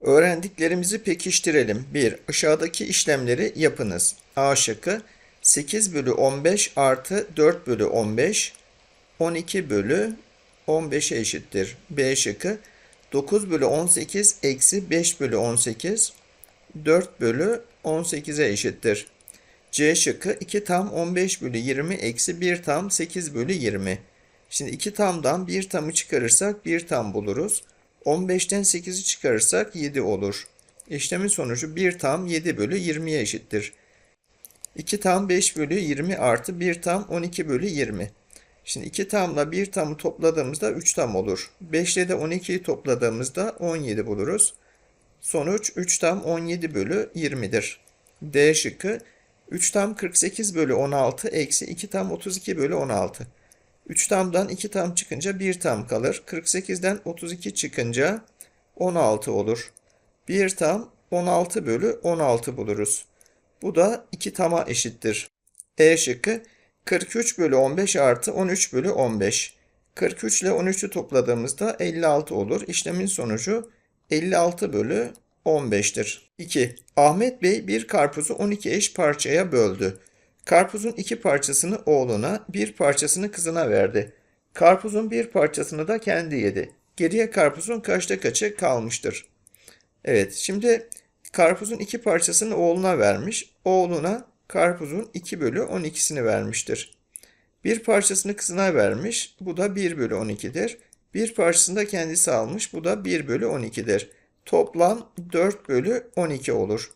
Öğrendiklerimizi pekiştirelim. 1. Aşağıdaki işlemleri yapınız. A şıkkı 8 bölü 15 artı 4 bölü 15 12 bölü 15'e eşittir. B şıkkı 9 bölü 18 eksi 5 bölü 18 4 bölü 18'e eşittir. C şıkkı 2 tam 15 bölü 20 eksi 1 tam 8 bölü 20. Şimdi 2 tamdan 1 tamı çıkarırsak 1 tam buluruz. 15'ten 8'i çıkarırsak 7 olur. İşlemin sonucu 1 tam 7 bölü 20'ye eşittir. 2 tam 5 bölü 20 artı 1 tam 12 bölü 20. Şimdi 2 tamla 1 tamı topladığımızda 3 tam olur. 5 ile de 12'yi topladığımızda 17 buluruz. Sonuç 3 tam 17 bölü 20'dir. D şıkkı 3 tam 48 bölü 16 eksi 2 tam 32 bölü 16. 3 tamdan 2 tam çıkınca 1 tam kalır. 48'den 32 çıkınca 16 olur. 1 tam 16 bölü 16 buluruz. Bu da 2 tama eşittir. E şıkkı 43 bölü 15 artı 13 bölü 15. 43 ile 13'ü topladığımızda 56 olur. İşlemin sonucu 56 bölü 15'tir. 2. Ahmet Bey bir karpuzu 12 eş parçaya böldü. Karpuzun iki parçasını oğluna, bir parçasını kızına verdi. Karpuzun bir parçasını da kendi yedi. Geriye karpuzun kaçta kaçı kalmıştır? Evet, şimdi karpuzun iki parçasını oğluna vermiş. Oğluna karpuzun 2 bölü 12'sini vermiştir. Bir parçasını kızına vermiş. Bu da 1 bölü 12'dir. Bir parçasını da kendisi almış. Bu da 1 bölü 12'dir. Toplam 4 bölü 12 olur.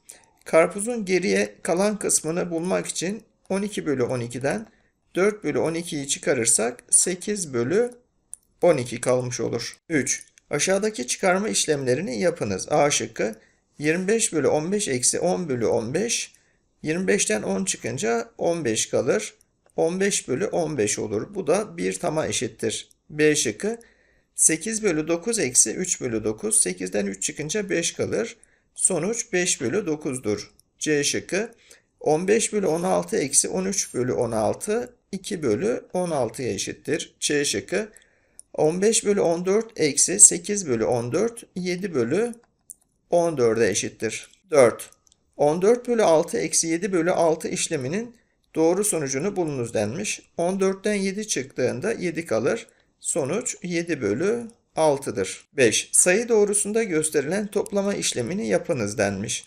Karpuzun geriye kalan kısmını bulmak için 12 bölü 12'den 4 bölü 12'yi çıkarırsak 8 bölü 12 kalmış olur. 3. Aşağıdaki çıkarma işlemlerini yapınız. A şıkkı 25 bölü 15 eksi 10 bölü 15. 25'ten 10 çıkınca 15 kalır. 15 bölü 15 olur. Bu da 1 tama eşittir. B şıkkı 8 bölü 9 eksi 3 bölü 9. 8'den 3 çıkınca 5 kalır. Sonuç 5 bölü 9'dur. C şıkkı 15 bölü 16 eksi 13 bölü 16 2 bölü 16'ya eşittir. C şıkkı 15 bölü 14 eksi 8 bölü 14 7 bölü 14'e eşittir. 4. 14 bölü 6 eksi 7 bölü 6 işleminin doğru sonucunu bulunuz denmiş. 14'ten 7 çıktığında 7 kalır. Sonuç 7 bölü 6'dır. 5. Sayı doğrusunda gösterilen toplama işlemini yapınız denmiş.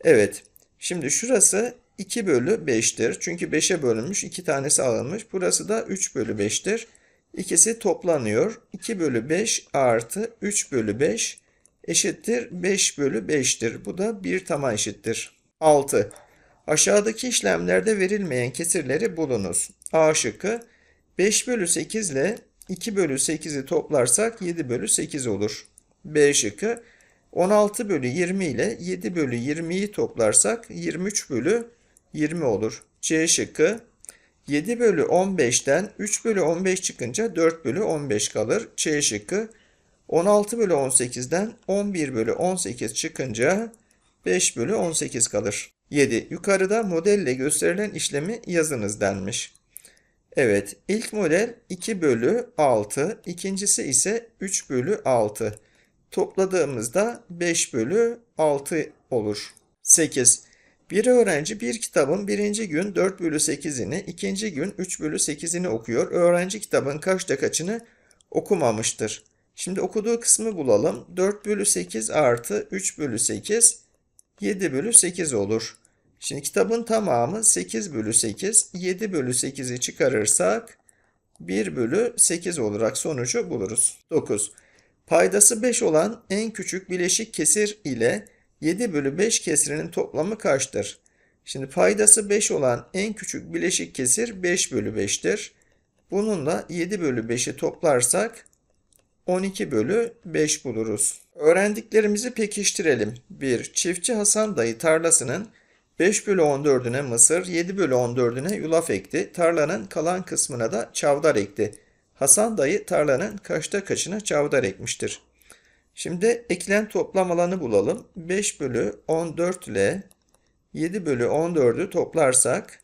Evet. Şimdi şurası 2 bölü 5'tir. Çünkü 5'e bölünmüş. 2 tanesi alınmış. Burası da 3 bölü 5'tir. İkisi toplanıyor. 2 bölü 5 artı 3 bölü 5 eşittir 5 bölü 5'tir. Bu da 1 tama eşittir. 6. Aşağıdaki işlemlerde verilmeyen kesirleri bulunuz. A şıkkı 5 bölü 8 ile 2 bölü 8'i toplarsak 7 bölü 8 olur. B şıkkı 16 bölü 20 ile 7 bölü 20'yi toplarsak 23 bölü 20 olur. C şıkkı 7 bölü 15'ten 3 bölü 15 çıkınca 4 bölü 15 kalır. C şıkkı 16 bölü 18'den 11 bölü 18 çıkınca 5 bölü 18 kalır. 7. Yukarıda modelle gösterilen işlemi yazınız denmiş. Evet, ilk model 2 bölü 6, ikincisi ise 3 bölü 6. Topladığımızda 5 bölü 6 olur. 8. Bir öğrenci bir kitabın birinci gün 4 bölü 8'ini, ikinci gün 3 bölü 8'ini okuyor. Öğrenci kitabın kaçta kaçını okumamıştır. Şimdi okuduğu kısmı bulalım. 4 bölü 8 artı 3 bölü 8, 7 bölü 8 olur. Şimdi kitabın tamamı 8 bölü 8. 7 bölü 8'i çıkarırsak 1 bölü 8 olarak sonucu buluruz. 9. Paydası 5 olan en küçük bileşik kesir ile 7 bölü 5 kesirinin toplamı kaçtır? Şimdi paydası 5 olan en küçük bileşik kesir 5 bölü 5'tir. Bununla 7 bölü 5'i toplarsak 12 bölü 5 buluruz. Öğrendiklerimizi pekiştirelim. 1. Çiftçi Hasan dayı tarlasının 5 bölü 14'üne mısır, 7 bölü 14'üne yulaf ekti. Tarlanın kalan kısmına da çavdar ekti. Hasan dayı tarlanın kaçta kaçına çavdar ekmiştir. Şimdi ekilen toplam alanı bulalım. 5 bölü 14 ile 7 bölü 14'ü toplarsak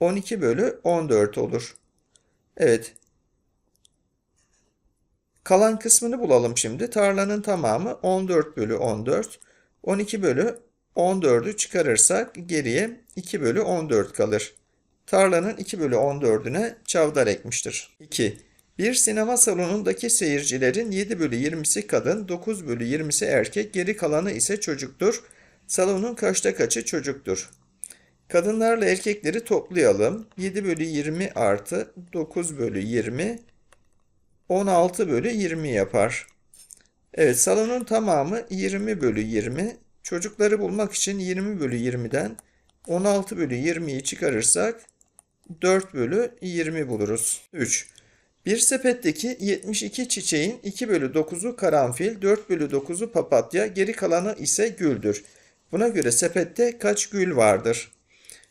12 bölü 14 olur. Evet. Kalan kısmını bulalım şimdi. Tarlanın tamamı 14 bölü 14. 12 bölü 14'ü çıkarırsak geriye 2 bölü 14 kalır. Tarlanın 2 bölü 14'üne çavdar ekmiştir. 2. Bir sinema salonundaki seyircilerin 7 bölü 20'si kadın, 9 bölü 20'si erkek, geri kalanı ise çocuktur. Salonun kaçta kaçı çocuktur? Kadınlarla erkekleri toplayalım. 7 bölü 20 artı 9 bölü 20 16 bölü 20 yapar. Evet salonun tamamı 20 bölü 20. Çocukları bulmak için 20 bölü 20'den 16 bölü 20'yi çıkarırsak 4 bölü 20 buluruz. 3. Bir sepetteki 72 çiçeğin 2 bölü 9'u karanfil, 4 bölü 9'u papatya, geri kalanı ise güldür. Buna göre sepette kaç gül vardır?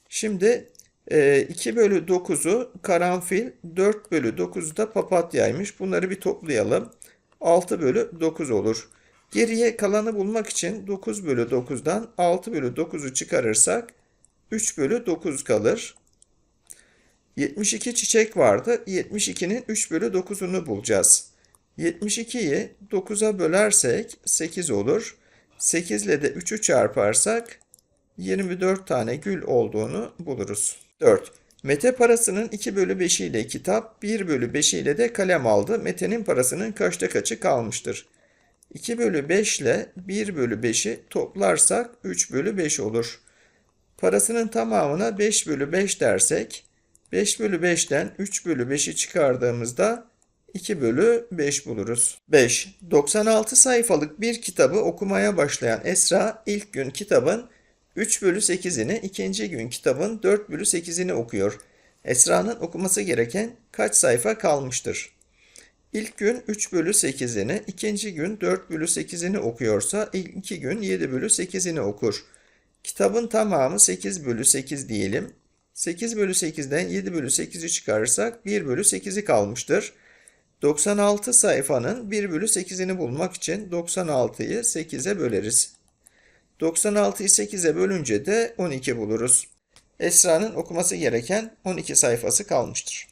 Şimdi e, 2 bölü 9'u karanfil, 4 bölü 9'u da papatyaymış. Bunları bir toplayalım. 6 bölü 9 olur. Geriye kalanı bulmak için 9 bölü 9'dan 6 bölü 9'u çıkarırsak 3 bölü 9 kalır. 72 çiçek vardı. 72'nin 3 bölü 9'unu bulacağız. 72'yi 9'a bölersek 8 olur. 8 ile de 3'ü çarparsak 24 tane gül olduğunu buluruz. 4. Mete parasının 2 bölü 5 ile kitap, 1 bölü 5 ile de kalem aldı. Mete'nin parasının kaçta kaçı kalmıştır? 2 bölü 5 ile 1 bölü 5'i toplarsak 3 bölü 5 olur. Parasının tamamına 5 bölü 5 dersek 5 bölü 5'ten 3 bölü 5'i çıkardığımızda 2 bölü 5 buluruz. 5. 96 sayfalık bir kitabı okumaya başlayan Esra ilk gün kitabın 3 bölü 8'ini, ikinci gün kitabın 4 bölü 8'ini okuyor. Esra'nın okuması gereken kaç sayfa kalmıştır? İlk gün 3 bölü 8'ini, ikinci gün 4 bölü 8'ini okuyorsa ilk iki gün 7 bölü 8'ini okur. Kitabın tamamı 8 bölü 8 diyelim. 8 bölü 8'den 7 bölü 8'i çıkarırsak 1 bölü 8'i kalmıştır. 96 sayfanın 1 bölü 8'ini bulmak için 96'yı 8'e böleriz. 96'yı 8'e bölünce de 12 buluruz. Esra'nın okuması gereken 12 sayfası kalmıştır.